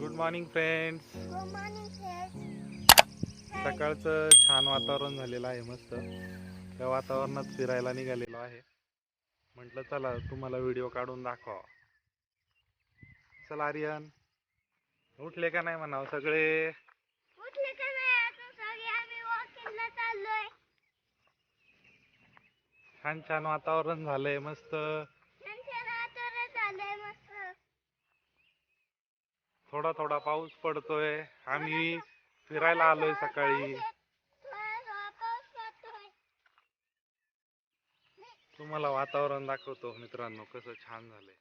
Good morning friends सकाळचं छान वातावरण झालेलं आहे मस्त. त्या वातावरणात फिरायला निघालेलो आहे. म्हटलं चला तुम्हाला व्हिडिओ काढून दाखवा. चला आर्यन. उठले का नाही म्हणावं सगळे? छान छान वातावरण झालंय मस्त. थोडा थोडा पाऊस पडतोय. आम्ही फिरायला आलोय सकाळी. तुम्हाला वातावरण दाखवतो मित्रांनो कसं छान झालंय.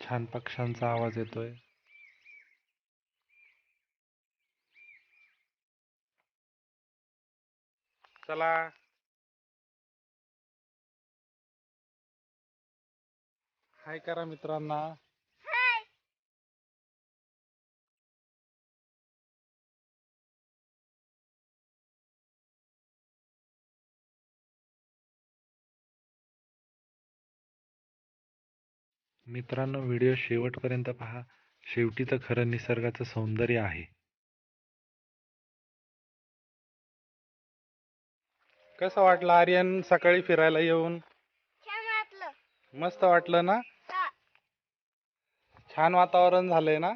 छान पक्ष्यांचा आवाज येतोय. चला. हाय करा मित्रांना. मित्रांनो व्हिडिओ शेवटपर्यंत पहा. शेवटीचं खरं निसर्गाचं सौंदर्य आहे. कसं वाटलं आर्यन सकाळी फिरायला येऊन? मस्त वाटलं ना? छान वातावरण झालंय ना?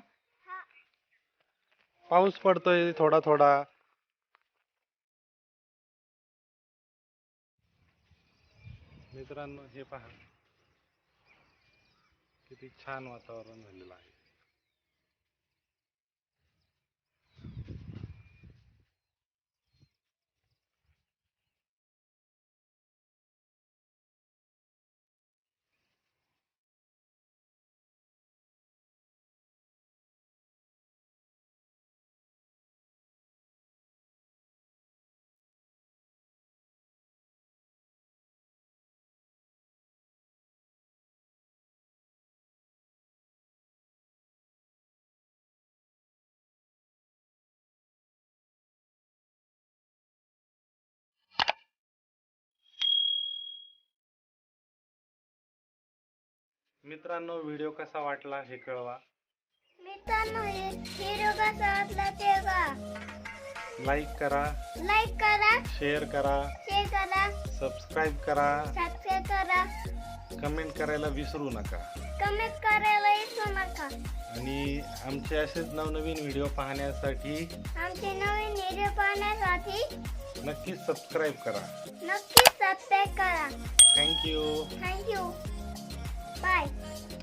पाऊस पडतोय थोडा थोडा. मित्रांनो हे पहा. किती छान वातावरण झालेलं आहे. मित्रांनो व्हिडिओ कसा वाटला हे कळवा. मित्रांनो व्हिडिओ कसा वाटला ते लाईक करा. लाईक करा. शेअर करा. शेअर करा. सबस्क्राईब करा. सबस्क्राईब करा. कमेंट करायला विसरू नका. कमेंट करायला विसरू नका. आणि आमचे असेच नवनवीन व्हिडिओ पाहण्यासाठी आमचे नवीन व्हिडिओ पाहण्यासाठी नक्कीच सबस्क्राईब करा. नक्कीच सबस्क्राईब करा. Thank you thank you Bye.